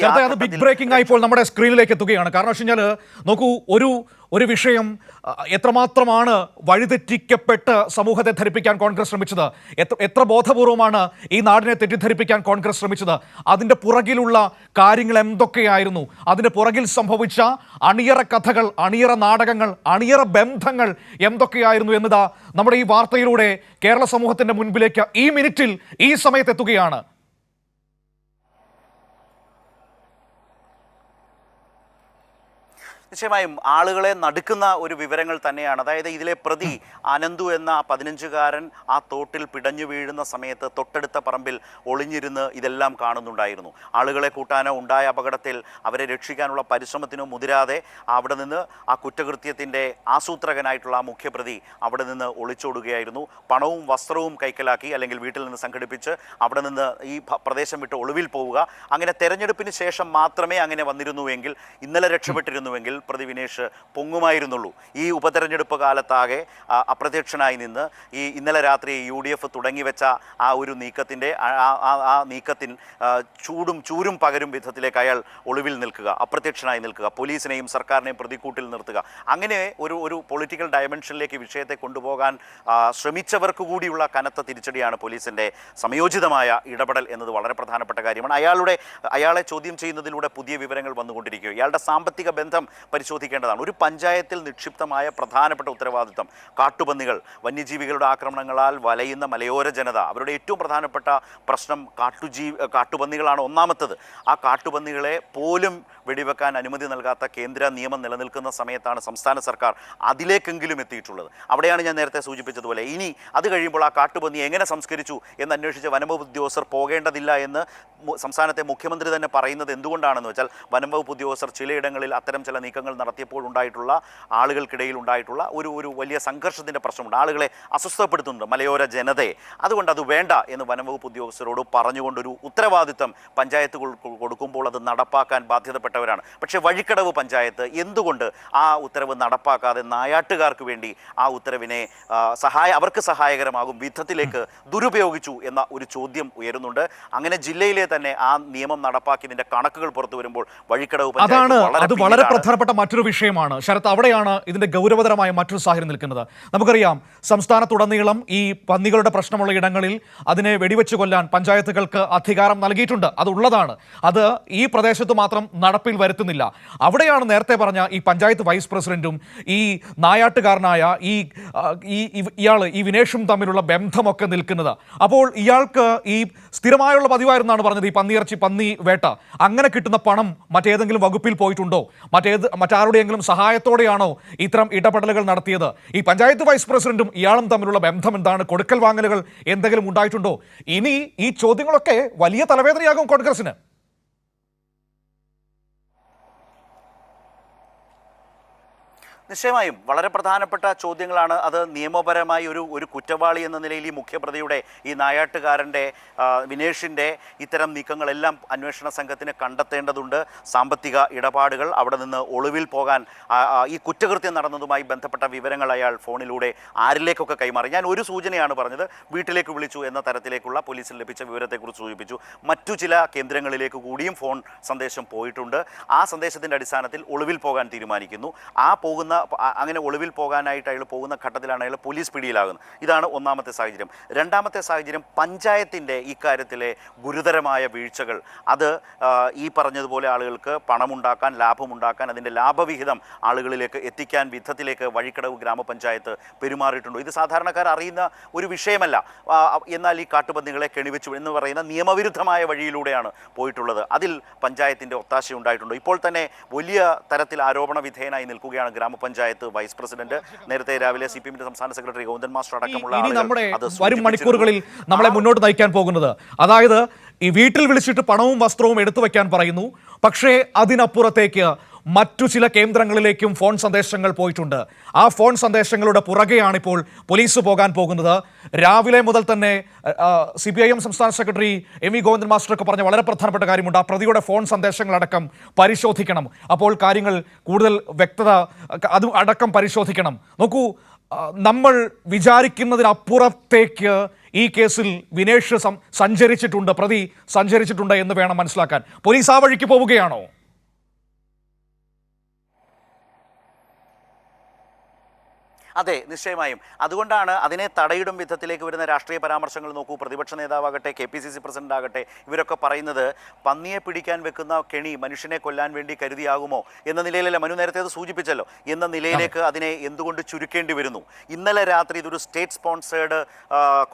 ചേർത്തെ അത് big breaking ആയി ഇപ്പോൾ നമ്മുടെ സ്ക്രീനിലേക്ക് എത്തുകയാണ്. കാരണം വെച്ച് കഴിഞ്ഞാൽ നോക്കൂ ഒരു ഒരു വിഷയം എത്രമാത്രമാണ് വഴിതെറ്റിക്കപ്പെട്ട് സമൂഹത്തെ ധരിപ്പിക്കാൻ കോൺഗ്രസ് ശ്രമിച്ചത്? എത്ര എത്ര ബോധപൂർവമാണ് ഈ നാടിനെ തെറ്റിദ്ധരിപ്പിക്കാൻ കോൺഗ്രസ് ശ്രമിച്ചത്? അതിന്റെ പുറകിലുള്ള കാര്യങ്ങൾ എന്തൊക്കെയായിരുന്നു? അതിന്റെ പുറകിൽ സംഭവിച്ച അണിയറ കഥകൾ അണിയറ നാടകങ്ങൾ അണിയറ ബന്ധങ്ങൾ എന്തൊക്കെയായിരുന്നു എന്നതാ നമ്മുടെ ഈ വാർത്തയിലൂടെ കേരള സമൂഹത്തിന്റെ മുൻപിലേക്ക് ഈ മിനിറ്റിൽ ഈ സമയത്ത് നിശ്ചയമായും ആളുകളെ നടുക്കുന്ന ഒരു വിവരങ്ങൾ തന്നെയാണ്. അതായത് ഇതിലെ പ്രതി അനന്തു എന്ന പതിനഞ്ചുകാരൻ ആ തോട്ടിൽ പിടഞ്ഞു വീഴുന്ന സമയത്ത് തൊട്ടടുത്ത പറമ്പിൽ ഒളിഞ്ഞിരുന്ന് ഇതെല്ലാം കാണുന്നുണ്ടായിരുന്നു. ആളുകളെ കൂട്ടാനോ ഉണ്ടായ അപകടത്തിൽ അവരെ രക്ഷിക്കാനുള്ള പരിശ്രമത്തിനോ മുതിരാതെ അവിടെ നിന്ന് ആ കുറ്റകൃത്യത്തിന്റെ ആസൂത്രകനായിട്ടുള്ള ആ മുഖ്യപ്രതി അവിടെ നിന്ന് ഒളിച്ചോടുകയായിരുന്നു. പണവും വസ്ത്രവും കൈക്കലാക്കി അല്ലെങ്കിൽ വീട്ടിൽ നിന്ന് സംഘടിപ്പിച്ച് അവിടെ നിന്ന് ഈ പ്രദേശം വിട്ട് ഒളിവിൽ പോവുക. അങ്ങനെ തെരഞ്ഞെടുപ്പിന് ശേഷം മാത്രമേ അങ്ങനെ വന്നിരുന്നുവെങ്കിൽ ഇന്നലെ രക്ഷപ്പെട്ടിരുന്നുവെങ്കിൽ പ്രതി വിനേഷ് പൊങ്ങുമായിരുന്നുള്ളൂ. ഈ ഉപതെരഞ്ഞെടുപ്പ് കാലത്താകെ അപ്രത്യക്ഷനായി നിന്ന് ഈ ഇന്നലെ രാത്രി യു ഡി എഫ് തുടങ്ങിവെച്ച ആ ഒരു നീക്കത്തിന്റെ ആ- നീക്കത്തിൽ ചൂടും ചൂരും പകരും വിധത്തിലേക്ക് അയാൾ ഒളിവിൽ നിൽക്കുക അപ്രത്യക്ഷനായി നിൽക്കുക പോലീസിനെയും സർക്കാരിനെയും പ്രതിക്കൂട്ടിൽ നിർത്തുക. അങ്ങനെ ഒരു ഒരു പൊളിറ്റിക്കൽ ഡയമെൻഷനിലേക്ക് വിഷയത്തെ കൊണ്ടുപോകാൻ ശ്രമിച്ചവർക്ക് കൂടിയുള്ള കനത്ത തിരിച്ചടിയാണ് പോലീസിന്റെ സംയോജിതമായ ഇടപെടൽ എന്നത് വളരെ പ്രധാനപ്പെട്ട കാര്യമാണ്. അയാളുടെ അയാളെ ചോദ്യം ചെയ്യുന്നതിലൂടെ പുതിയ വിവരങ്ങൾ വന്നുകൊണ്ടിരിക്കുക ഇയാളുടെ സാമ്പത്തിക ബന്ധം പരിശോധിക്കേണ്ടതാണ്. ഒരു പഞ്ചായത്തിൽ നിക്ഷിപ്തമായ പ്രധാനപ്പെട്ട ഉത്തരവാദിത്തം കാട്ടുപന്നികൾ വന്യജീവികളുടെ ആക്രമണങ്ങളാൽ വലയുന്ന മലയോര ജനത. അവരുടെ ഏറ്റവും പ്രധാനപ്പെട്ട പ്രശ്നം കാട്ടുജീവി കാട്ടുപന്നികളാണ് ഒന്നാമത്തത്. ആ കാട്ടുപന്നികളെ പോലും വെടിവെക്കാൻ അനുമതി നൽകാത്ത കേന്ദ്ര നിയമം നിലനിൽക്കുന്ന സമയത്താണ് സംസ്ഥാന സർക്കാർ അതിലേക്കെങ്കിലും എത്തിയിട്ടുള്ളത്. അവിടെയാണ് ഞാൻ നേരത്തെ സൂചിപ്പിച്ചതുപോലെ. ഇനി അത് കഴിയുമ്പോൾ ആ കാട്ടുപന്നി എങ്ങനെ സംസ്കരിച്ചു എന്ന് അന്വേഷിച്ച് വനംവകുപ്പ് ഉദ്യോഗസ്ഥർ പോകേണ്ടതില്ല എന്ന് സംസ്ഥാനത്തെ മുഖ്യമന്ത്രി തന്നെ പറയുന്നത് എന്തുകൊണ്ടാണെന്ന് വെച്ചാൽ വനംവകുപ്പ് ഉദ്യോഗസ്ഥർ ചിലയിടങ്ങളിൽ അത്തരം ചില നീക്കങ്ങൾ നടത്തിയപ്പോൾ ഉണ്ടായിട്ടുള്ള ആളുകൾക്കിടയിൽ ഉണ്ടായിട്ടുള്ള ഒരു ഒരു വലിയ സംഘർഷത്തിന്റെ പ്രശ്നമുണ്ട്. ആളുകളെ അസ്വസ്ഥപ്പെടുത്തുന്നുണ്ട് മലയോര ജനതയെ. അതുകൊണ്ട് അത് വേണ്ട എന്ന് വനംവകുപ്പ് ഉദ്യോഗസ്ഥരോട് പറഞ്ഞുകൊണ്ടൊരു ഉത്തരവാദിത്തം പഞ്ചായത്തുകൾ കൊടുക്കുമ്പോൾ അത് നടപ്പാക്കാൻ ബാധ്യതപ്പെട്ടവരാണ് പക്ഷേ വഴിക്കടവ് പഞ്ചായത്ത് എന്തുകൊണ്ട് ആ ഉത്തരവ് നടപ്പാക്കാതെ നായാട്ടുകാർക്ക് വേണ്ടി ആ ഉത്തരവിനെ സഹായ അവർക്ക് സഹായകരമാകും വിധത്തിലേക്ക് ദുരുപയോഗിച്ചു എന്ന ഒരു ചോദ്യം ഉയരുന്നുണ്ട്. അങ്ങനെ ജില്ലയിലെ തന്നെ ആ നിയമം നടപ്പാക്കിയതിന്റെ കണക്കുകൾ പുറത്തു വരുമ്പോൾ വഴിക്കടവ് അതാണ് അത് വളരെ. പ്രധാനപ്പെട്ട മറ്റൊരു വിഷയമാണ്. ശരത് അവിടെയാണ് ഇതിന്റെ ഗൗരവതരമായ മറ്റൊരു സാഹചര്യം നിൽക്കുന്നത്. നമുക്കറിയാം സംസ്ഥാനത്തുടനീളം ഈ പന്നികളുടെ പ്രശ്നമുള്ള ഇടങ്ങളിൽ അതിനെ വെടിവെച്ച് കൊല്ലാൻ പഞ്ചായത്തുകൾക്ക് അധികാരം നൽകിയിട്ടുണ്ട്. അതുള്ളതാണ് അത് ഈ പ്രദേശത്ത് മാത്രം നടപ്പിൽ വരുത്തുന്നില്ല. അവിടെയാണ് നേരത്തെ പറഞ്ഞ ഈ പഞ്ചായത്ത് വൈസ് പ്രസിഡന്റും ഈ നായാട്ടുകാരനായ ഈ ഇയാൾ ഈ വിനേഷും തമ്മിലുള്ള ബന്ധമൊക്കെ നിൽക്കുന്നത്. അപ്പോൾ ഇയാൾക്ക് ഈ സ്ഥിരമായുള്ള പതിവായിരുന്നാണ് പറഞ്ഞത് ഈ പന്നിയിറച്ചി പന്നി വേട്ട. അങ്ങനെ കിട്ടുന്ന പണം മറ്റേതെങ്കിലും വകുപ്പിൽ പോയിട്ടുണ്ടോ? മറ്റേത് മറ്റാരുടെയെങ്കിലും സഹായത്തോടെയാണോ ഇത്തരം ഇടപെടലുകൾ നടത്തിയത്? ഈ പഞ്ചായത്ത് വൈസ് പ്രസിഡന്റും ഇയാളും തമ്മിലുള്ള ബന്ധം എന്താണ് കൊടുക്കൽ വാങ്ങലുകൾ എന്തെങ്കിലും ഉണ്ടായിട്ടുണ്ടോ? ഇനി ഈ ചോദ്യങ്ങളൊക്കെ വലിയ തലവേദനയാകും കോൺഗ്രസിന് നിശ്ചയമായും വളരെ പ്രധാനപ്പെട്ട ചോദ്യങ്ങളാണ് അത് നിയമപരമായി ഒരു ഒരു കുറ്റവാളി എന്ന നിലയിൽ ഈ മുഖ്യപ്രതിയുടെ ഈ നായാട്ടുകാരന്റെ വിനേഷിന്റെ ഇത്തരം നീക്കങ്ങളെല്ലാം അന്വേഷണ സംഘത്തിന് കണ്ടെത്തേണ്ടതുണ്ട്. സാമ്പത്തിക ഇടപാടുകൾ അവിടെ നിന്ന് ഒളിവിൽ പോകാൻ ഈ കുറ്റകൃത്യം നടന്നതുമായി ബന്ധപ്പെട്ട വിവരങ്ങൾ അയാൾ ഫോണിലൂടെ ആരിലേക്കൊക്കെ കൈമാറി. ഞാൻ ഒരു സൂചനയാണ് പറഞ്ഞത് വീട്ടിലേക്ക് വിളിച്ചു എന്ന തരത്തിലേക്കുള്ള പോലീസിൽ ലഭിച്ച വിവരത്തെക്കുറിച്ച് സൂചിപ്പിച്ചു. മറ്റു ചില കേന്ദ്രങ്ങളിലേക്ക് കൂടിയും ഫോൺ സന്ദേശം പോയിട്ടുണ്ട്. ആ സന്ദേശത്തിന്റെ അടിസ്ഥാനത്തിൽ ഒളിവിൽ പോകാൻ തീരുമാനിക്കുന്നു. ആ പോകുന്ന അങ്ങനെ ഒളിവിൽ പോകാനായിട്ട് അയാൾ പോകുന്ന ഘട്ടത്തിലാണ് അയാൾ പോലീസ് പിടിയിലാകുന്നത്. ഇതാണ് ഒന്നാമത്തെ സാഹചര്യം. രണ്ടാമത്തെ സാഹചര്യം പഞ്ചായത്തിന്റെ ഇക്കാര്യത്തിലെ ഗുരുതരമായ വീഴ്ചകൾ. അത് ഈ പറഞ്ഞതുപോലെ ആളുകൾക്ക് പണമുണ്ടാക്കാൻ ലാഭമുണ്ടാക്കാൻ അതിന്റെ ലാഭവിഹിതം ആളുകളിലേക്ക് എത്തിക്കാൻ വിധത്തിലേക്ക് വഴിക്കടവ് ഗ്രാമപഞ്ചായത്ത് പെരുമാറിയിട്ടുണ്ട്? ഇത് സാധാരണക്കാർ അറിയുന്ന ഒരു വിഷയമല്ല. എന്നാൽ ഈ കാട്ടുപന്നികളെ കെണിവെച്ചു എന്ന് പറയുന്ന നിയമവിരുദ്ധമായ വഴിയിലൂടെയാണ് പോയിട്ടുള്ളത്. അതിൽ പഞ്ചായത്തിന്റെ ഒത്താശ ഉണ്ടായിട്ടുണ്ട് ഇപ്പോൾ തന്നെ വലിയ തരത്തിൽ ആരോപണ വിധേയനായി നിൽക്കുകയാണ് ഗ്രാമപഞ്ചായത്ത് വൈസ് പ്രസിഡന്റ് നേരത്തെ രാവിലെ സി പി എമ്മിന്റെ സംസ്ഥാന സെക്രട്ടറി ഗോവിന്ദൻ മാസ്റ്റർ അടക്കമുള്ള നമ്മുടെ വരും. മണിക്കൂറുകളിൽ നമ്മളെ മുന്നോട്ട് നയിക്കാൻ പോകുന്നത്. അതായത് ഈ വീട്ടിൽ വിളിച്ചിട്ട് പണവും വസ്ത്രവും എടുത്തു വെക്കാൻ പറയുന്നു. പക്ഷേ അതിനപ്പുറത്തേക്ക് മറ്റു ചില കേന്ദ്രങ്ങളിലേക്കും ഫോൺ സന്ദേശങ്ങൾ പോയിട്ടുണ്ട്. ആ ഫോൺ സന്ദേശങ്ങളുടെ പുറകെയാണിപ്പോൾ പോലീസ് പോകാൻ പോകുന്നത്. രാവിലെ മുതൽ തന്നെ സി പി ഐ എം സംസ്ഥാന സെക്രട്ടറി എം വി ഗോവിന്ദൻ മാസ്റ്ററൊക്കെ പറഞ്ഞ വളരെ പ്രധാനപ്പെട്ട കാര്യമുണ്ട്. ആ പ്രതിയുടെ ഫോൺ സന്ദേശങ്ങളടക്കം പരിശോധിക്കണം. അപ്പോൾ കാര്യങ്ങൾ കൂടുതൽ വ്യക്തത അത് അടക്കം പരിശോധിക്കണം. നോക്കൂ നമ്മൾ വിചാരിക്കുന്നതിനപ്പുറത്തേക്ക് ഈ കേസിൽ വിനേഷ് സഞ്ചരിച്ചിട്ടുണ്ട് പ്രതി സഞ്ചരിച്ചിട്ടുണ്ട് എന്ന് വേണം മനസ്സിലാക്കാൻ. പോലീസ് ആ വഴിക്ക് പോവുകയാണോ? അതെ നിശ്ചയമായും. അതുകൊണ്ടാണ് അതിനെ തടയിടും വിധത്തിലേക്ക് വരുന്ന രാഷ്ട്രീയ പരാമർശങ്ങൾ നോക്കൂ. പ്രതിപക്ഷ നേതാവാകട്ടെ K P C C president ആകട്ടെ ഇവരൊക്കെ പറയുന്നത് പന്നിയെ പിടിക്കാൻ വെക്കുന്ന കെണി മനുഷ്യനെ കൊല്ലാൻ വേണ്ടി കരുതിയാകുമോ എന്ന നിലയിലല്ല? മനു നേരത്തെ അത് സൂചിപ്പിച്ചല്ലോ. എന്ന നിലയിലേക്ക് അതിനെ എന്തുകൊണ്ട് ചുരുക്കേണ്ടി വരുന്നു? ഇന്നലെ രാത്രി ഇതൊരു സ്റ്റേറ്റ് സ്പോൺസേഡ്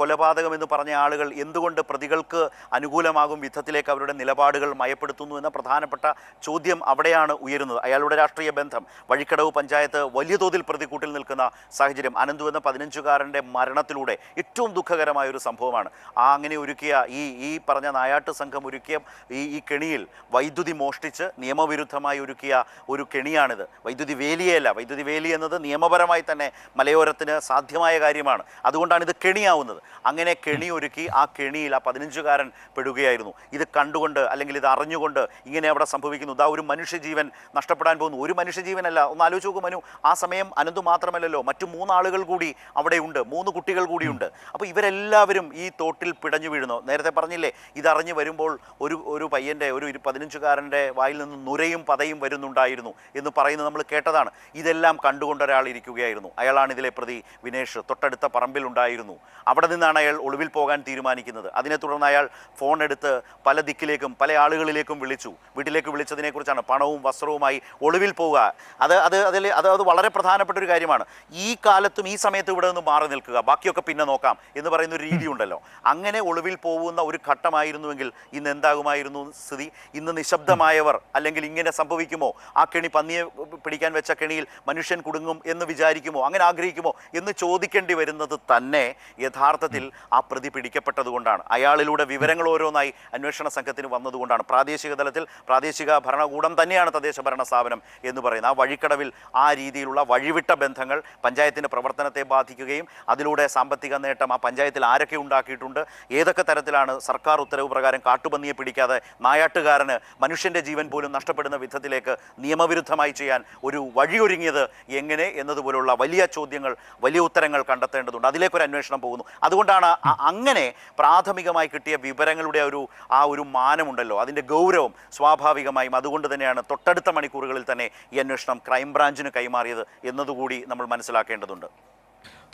കൊലപാതകം എന്ന് പറഞ്ഞ ആളുകൾ എന്തുകൊണ്ട് പ്രതികൾക്ക് അനുകൂലമാകും വിധത്തിലേക്ക് അവരുടെ നിലപാടുകൾ മയപ്പെടുത്തുന്നു എന്ന പ്രധാനപ്പെട്ട ചോദ്യം അവിടെയാണ് ഉയരുന്നത്. അയാളുടെ രാഷ്ട്രീയ ബന്ധം. വഴിക്കടവ് പഞ്ചായത്ത് വലിയ തോതിൽ പ്രതിക്കൂട്ടിൽ നിൽക്കുന്ന സാഹചര്യം അനന്തു എന്ന പതിനഞ്ചുകാരന്റെ മരണത്തിലൂടെ ഏറ്റവും ദുഃഖകരമായ ഒരു സംഭവമാണ്. ആ അങ്ങനെ ഒരുക്കിയ ഈ ഈ പറഞ്ഞ നായാട്ട് സംഘം ഒരുക്കിയ ഈ ഈ കെണിയിൽ വൈദ്യുതി മോഷ്ടിച്ച് നിയമവിരുദ്ധമായി ഒരുക്കിയ ഒരു കെണിയാണിത്. വൈദ്യുതി വേലിയല്ല. വൈദ്യുതി വേലി എന്നത് നിയമപരമായി തന്നെ മലയോരത്തിന് സാധ്യമായ കാര്യമാണ്. അതുകൊണ്ടാണ് ഇത് കെണിയാവുന്നത്. അങ്ങനെ കെണി ഒരുക്കി ആ കെണിയിൽ ആ പതിനഞ്ചുകാരൻ പെടുകയായിരുന്നു. ഇത് കണ്ടുകൊണ്ട് അല്ലെങ്കിൽ ഇത് അറിഞ്ഞുകൊണ്ട് ഇങ്ങനെ അവിടെ സംഭവിക്കുന്നു. ഇതാ ഒരു മനുഷ്യജീവൻ നഷ്ടപ്പെടാൻ പോകുന്നു. ഒരു മനുഷ്യജീവനല്ല. ഒന്ന് ആലോചിച്ച് നോക്കും മനു. ആ സമയം അനന്തു മാത്രമല്ലല്ലോ. മറ്റു മൂന്നാളുകൾ കൂടി അവിടെയുണ്ട് മൂന്ന് കുട്ടികൾ കൂടിയുണ്ട് അപ്പോൾ ഇവരെല്ലാവരും ഈ തോട്ടിൽ പിടഞ്ഞു വീഴുന്നു. നേരത്തെ പറഞ്ഞില്ലേ ഇതറിഞ്ഞ് വരുമ്പോൾ ഒരു ഒരു പയ്യന്റെ ഒരു പതിനഞ്ചുകാരന്റെ വായിൽ നിന്ന് നുരയും പതയും വരുന്നുണ്ടായിരുന്നു എന്ന് പറയുന്നത് നമ്മൾ കേട്ടതാണ്. ഇതെല്ലാം കണ്ടുകൊണ്ട് ഒരാൾ ഇരിക്കുകയായിരുന്നു. അയാളാണ് ഇതിലെ പ്രതി വിനേഷ്. തൊട്ടടുത്ത പറമ്പിലുണ്ടായിരുന്നു അവിടെ നിന്നാണ് അയാൾ ഒളിവിൽ പോകാൻ തീരുമാനിക്കുന്നത്. അതിനെ തുടർന്ന് അയാൾ ഫോൺ എടുത്ത് പല ദിക്കിലേക്കും പല ആളുകളിലേക്കും വിളിച്ചു. വീട്ടിലേക്ക് വിളിച്ചതിനെക്കുറിച്ചാണ് പണവും വസ്ത്രവുമായി ഒളിവിൽ പോവുക. അത് അത് അതിൽ അത് അത് വളരെ പ്രധാനപ്പെട്ട ഒരു കാര്യമാണ്. ഈ കാലത്തും ഈ സമയത്ത് ഇവിടെ നിന്ന് മാറി നിൽക്കുക. ബാക്കിയൊക്കെ പിന്നെ നോക്കാം എന്ന് പറയുന്ന ഒരു രീതി ഉണ്ടല്ലോ അങ്ങനെ ഒളിവിൽ പോകുന്ന ഒരു ഘട്ടമായിരുന്നുവെങ്കിൽ ഇന്ന് എന്താകുമായിരുന്നു സ്ഥിതി? ഇന്ന് നിശബ്ദമായവർ അല്ലെങ്കിൽ ഇങ്ങനെ സംഭവിക്കുമോ? ആ കെണി പന്നിയെ പിടിക്കാൻ വെച്ച കെണിയിൽ മനുഷ്യൻ കുടുങ്ങും എന്ന് വിചാരിക്കുമോ? അങ്ങനെ ആഗ്രഹിക്കുമോ? എന്ന് ചോദിക്കേണ്ടി വരുന്നത് തന്നെ യഥാർത്ഥത്തിൽ ആ പ്രതി പിടിക്കപ്പെട്ടതുകൊണ്ടാണ്. അയാളിലൂടെ വിവരങ്ങൾ ഓരോന്നായി അന്വേഷണ സംഘത്തിന് വന്നതുകൊണ്ടാണ്. പ്രാദേശിക തലത്തിൽ പ്രാദേശിക ഭരണകൂടം തന്നെയാണ് തദ്ദേശ ഭരണ സ്ഥാപനം എന്ന് പറയുന്നത്. ആ വഴിക്കടവിൽ ആ രീതിയിലുള്ള വഴിവിട്ട ബന്ധങ്ങൾ പഞ്ചായത്തിന്റെ പ്രവർത്തനത്തെ ബാധിക്കുകയും അതിലൂടെ സാമ്പത്തിക നേട്ടം ആ പഞ്ചായത്തിൽ ആരൊക്കെ ഉണ്ടാക്കിയിട്ടുണ്ട് ഏതൊക്കെ തരത്തിലാണ് സർക്കാർ ഉത്തരവ് പ്രകാരം കാട്ടുപന്നിയെ പിടിക്കാതെ നായാട്ടുകാരന് മനുഷ്യന്റെ ജീവൻ പോലും നഷ്ടപ്പെടുന്ന വിധത്തിലേക്ക് നിയമവിരുദ്ധമായി ചെയ്യാൻ ഒരു വഴിയൊരുങ്ങിയത് എങ്ങനെ എന്നതുപോലുള്ള വലിയ ചോദ്യങ്ങൾ വലിയ ഉത്തരങ്ങൾ കണ്ടെത്തേണ്ടതുണ്ട്. അതിലേക്കൊരു അന്വേഷണം പോകുന്നു. അതുകൊണ്ടാണ് അങ്ങനെ പ്രാഥമികമായി കിട്ടിയ വിവരങ്ങളുടെ ഒരു ആ ഒരു മാനമുണ്ടല്ലോ. അതിന്റെ ഗൗരവം സ്വാഭാവികമായും അതുകൊണ്ട് തന്നെയാണ് തൊട്ടടുത്ത മണിക്കൂറുകളിൽ തന്നെ ഈ അന്വേഷണം ക്രൈംബ്രാഞ്ചിന് കൈമാറിയത് എന്നതുകൂടി നമ്മൾ മനസ്സിലാക്കേണ്ടതുണ്ട്.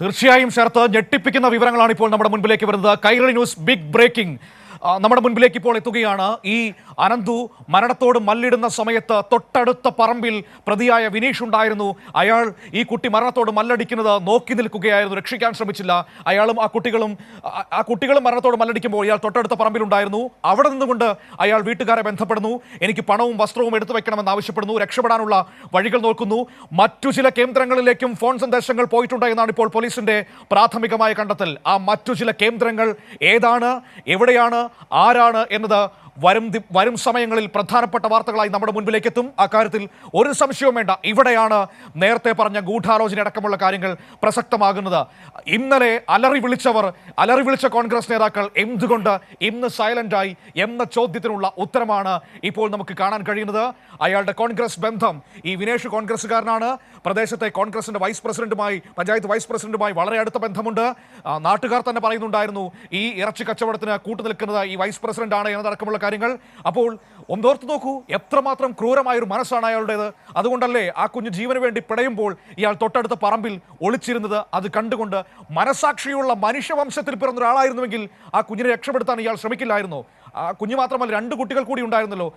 തീർച്ചയായും ശരത്ത് ഞെട്ടിപ്പിക്കുന്ന വിവരങ്ങളാണ് ഇപ്പോൾ നമ്മുടെ മുൻപിലേക്ക് വരുന്നത്. Kairali news big breaking. നമ്മുടെ മുൻപിലേക്ക് ഇപ്പോൾ എത്തുകയാണ്. ഈ അനന്തു മരണത്തോട് മല്ലിടുന്ന സമയത്ത് തൊട്ടടുത്ത പറമ്പിൽ പ്രതിയായ വിനീഷ് ഉണ്ടായിരുന്നു. അയാൾ ഈ കുട്ടി മരണത്തോട് മല്ലടിക്കുന്നത് നോക്കി നിൽക്കുകയായിരുന്നു. രക്ഷിക്കാൻ ശ്രമിച്ചില്ല. അയാളും ആ കുട്ടികളും ആ- കുട്ടികളും മരണത്തോട് മല്ലടിക്കുമ്പോൾ ഇയാൾ തൊട്ടടുത്ത പറമ്പിലുണ്ടായിരുന്നു അവിടെ നിന്നുകൊണ്ട് അയാൾ വീട്ടുകാരെ ബന്ധപ്പെടുന്നു. എനിക്ക് പണവും വസ്ത്രവും എടുത്തു വെക്കണമെന്ന് ആവശ്യപ്പെടുന്നു. രക്ഷപ്പെടാനുള്ള വഴികൾ നോക്കുന്നു. മറ്റു ചില കേന്ദ്രങ്ങളിലേക്കും ഫോൺ സന്ദേശങ്ങൾ പോയിട്ടുണ്ട് എന്നാണ് ഇപ്പോൾ പോലീസിന്റെ പ്രാഥമികമായ കണ്ടെത്തൽ. ആ മറ്റു ചില കേന്ദ്രങ്ങൾ ഏതാണ്? എവിടെയാണ്? ആരാണ് എന്നത് വരും വരും സമയങ്ങളിൽ പ്രധാനപ്പെട്ട വാർത്തകളായി നമ്മുടെ മുൻപിലേക്ക് എത്തും അക്കാര്യത്തിൽ ഒരു സംശയവും വേണ്ട. ഇവിടെയാണ് നേരത്തെ പറഞ്ഞ ഗൂഢാലോചന അടക്കമുള്ള കാര്യങ്ങൾ പ്രസക്തമാകുന്നത്. ഇന്നലെ അലറി വിളിച്ചവർ അലറി വിളിച്ച കോൺഗ്രസ് നേതാക്കൾ എന്തുകൊണ്ട് ഇന്ന് സൈലന്റായി എന്ന ചോദ്യത്തിനുള്ള ഉത്തരമാണ് ഇപ്പോൾ നമുക്ക് കാണാൻ കഴിയുന്നത്. അയാളുടെ കോൺഗ്രസ് ബന്ധം ഈ വിനേഷ് കോൺഗ്രസ്സുകാരനാണ്. പ്രദേശത്തെ കോൺഗ്രസിന്റെ വൈസ് പ്രസിഡന്റുമായി പഞ്ചായത്ത് വൈസ് പ്രസിഡന്റുമായി വളരെ അടുത്ത ബന്ധമുണ്ട്. നാട്ടുകാർ തന്നെ പറയുന്നുണ്ടായിരുന്നു ഈ ഇറച്ചി കച്ചവടത്തിന് കൂട്ടുനിൽക്കുന്നത് ഈ വൈസ് പ്രസിഡന്റ് ആണ് എന്നതടക്കമുള്ള കാര്യങ്ങൾ. അപ്പോൾ ഒന്നോർത്ത് നോക്കൂ എത്രമാത്രം ക്രൂരമായൊരു മനസ്സാണ് അയാളുടേത്. അതുകൊണ്ടല്ലേ ആ കുഞ്ഞ് ജീവന് വേണ്ടി പിടയുമ്പോൾ ഇയാൾ തൊട്ടടുത്ത പറമ്പിൽ ഒളിച്ചിരുന്നത്. അത് കണ്ടുകൊണ്ട് മനസാക്ഷിയുള്ള മനുഷ്യവംശത്തിൽ പിറന്ന ഒരാളായിരുന്നുവെങ്കിൽ ആ കുഞ്ഞിനെ രക്ഷപ്പെടുത്താൻ ഇയാൾ ശ്രമിക്കില്ലായിരുന്നു. ആ കുഞ്ഞു മാത്രമല്ല രണ്ട് കുട്ടികൾ കൂടി ഉണ്ടായിരുന്നല്ലോ.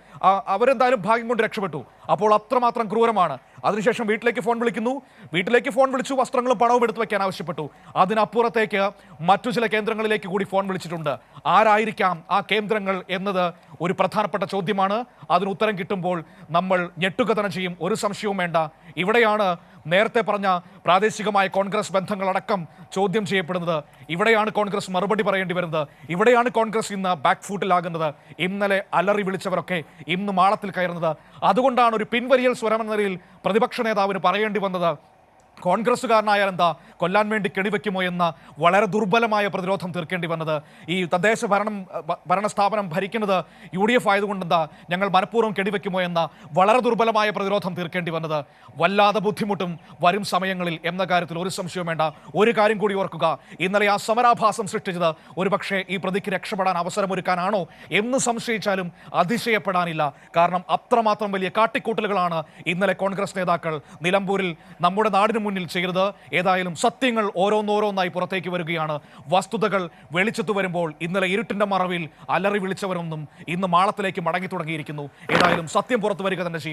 അവരെന്തായാലും ഭാഗ്യം കൊണ്ട് രക്ഷപ്പെട്ടു. അപ്പോൾ അത്രമാത്രം ക്രൂരമാണ്. അതിനുശേഷം വീട്ടിലേക്ക് ഫോൺ വിളിക്കുന്നു. വീട്ടിലേക്ക് ഫോൺ വിളിച്ചു വസ്ത്രങ്ങളും പണവും എടുത്തു വെക്കാൻ ആവശ്യപ്പെട്ടു. അതിനപ്പുറത്തേക്ക് മറ്റു ചില കേന്ദ്രങ്ങളിലേക്ക് കൂടി ഫോൺ വിളിച്ചിട്ടുണ്ട്. ആരായിരിക്കാം ആ കേന്ദ്രങ്ങൾ എന്നത് ഒരു പ്രധാനപ്പെട്ട ചോദ്യമാണ്. അതിന് ഉത്തരം കിട്ടുമ്പോൾ നമ്മൾ ഞെട്ടുക തന്നെ ചെയ്യും. ഒരു സംശയവും വേണ്ട. ഇവിടെയാണ് നേരത്തെ പറഞ്ഞ പ്രാദേശികമായ കോൺഗ്രസ് ബന്ധങ്ങളടക്കം ചോദ്യം ചെയ്യപ്പെടുന്നത്. ഇവിടെയാണ് കോൺഗ്രസ് മറുപടി പറയേണ്ടി വരുന്നത്. ഇവിടെയാണ് കോൺഗ്രസ് ഇന്ന് ബാക്ക് ഫൂട്ടിലാകുന്നത് ഇന്നലെ അലറി വിളിച്ചവരൊക്കെ ഇന്ന് മാളത്തിൽ കയറുന്നത്. അതുകൊണ്ടാണ് ഒരു പിൻവലിയൽ സ്വരമെന്ന നിലയിൽ പ്രതിപക്ഷ നേതാവിന് പറയേണ്ടി വന്നത് കോൺഗ്രസ്സുകാരനായാൽ എന്താ കൊല്ലാൻ വേണ്ടി കെണിവെക്കുമോ എന്ന വളരെ ദുർബലമായ പ്രതിരോധം തീർക്കേണ്ടി വന്നത്. ഈ തദ്ദേശ ഭരണം ഭരണസ്ഥാപനം ഭരണ സ്ഥാപനം ഭരിക്കുന്നത് യു ഡി എഫ് ആയതുകൊണ്ട് എന്താ ഞങ്ങൾ മനഃപൂർവം കെണിവെക്കുമോ എന്ന വളരെ ദുർബലമായ പ്രതിരോധം തീർക്കേണ്ടി വന്നത്. വല്ലാതെ ബുദ്ധിമുട്ടും വരും സമയങ്ങളിൽ എന്ന കാര്യത്തിൽ ഒരു സംശയവും വേണ്ട. ഒരു കാര്യം കൂടി ഓർക്കുക. ഇന്നലെ ആ സമരാഭാസം സൃഷ്ടിച്ചത് ഒരുപക്ഷെ ഈ പ്രതിക്ക് രക്ഷപ്പെടാൻ അവസരമൊരുക്കാനാണോ എന്ന് സംശയിച്ചാലും അതിശയപ്പെടാനില്ല. കാരണം അത്രമാത്രം വലിയ കാട്ടിക്കൂട്ടലുകളാണ് ഇന്നലെ കോൺഗ്രസ് നേതാക്കൾ നിലമ്പൂരിൽ നമ്മുടെ നാടിന് മുന്നിൽ ചെയ്തത് ഏതായാലും സത്യങ്ങൾ ഓരോന്നോരോന്നായി പുറത്തേക്ക് വരികയാണ്. വസ്തുതകൾ വെളിച്ചത്തു വരുമ്പോൾ ഇന്നലെ ഇരുട്ടിന്റെ മറവിൽ അലറി വിളിച്ചവരൊന്നും ഇന്ന് മാളത്തിലേക്ക് മടങ്ങി തുടങ്ങിയിരിക്കുന്നു ഏതായാലും സത്യം പുറത്തു വരിക തന്നെ ചെയ്യും.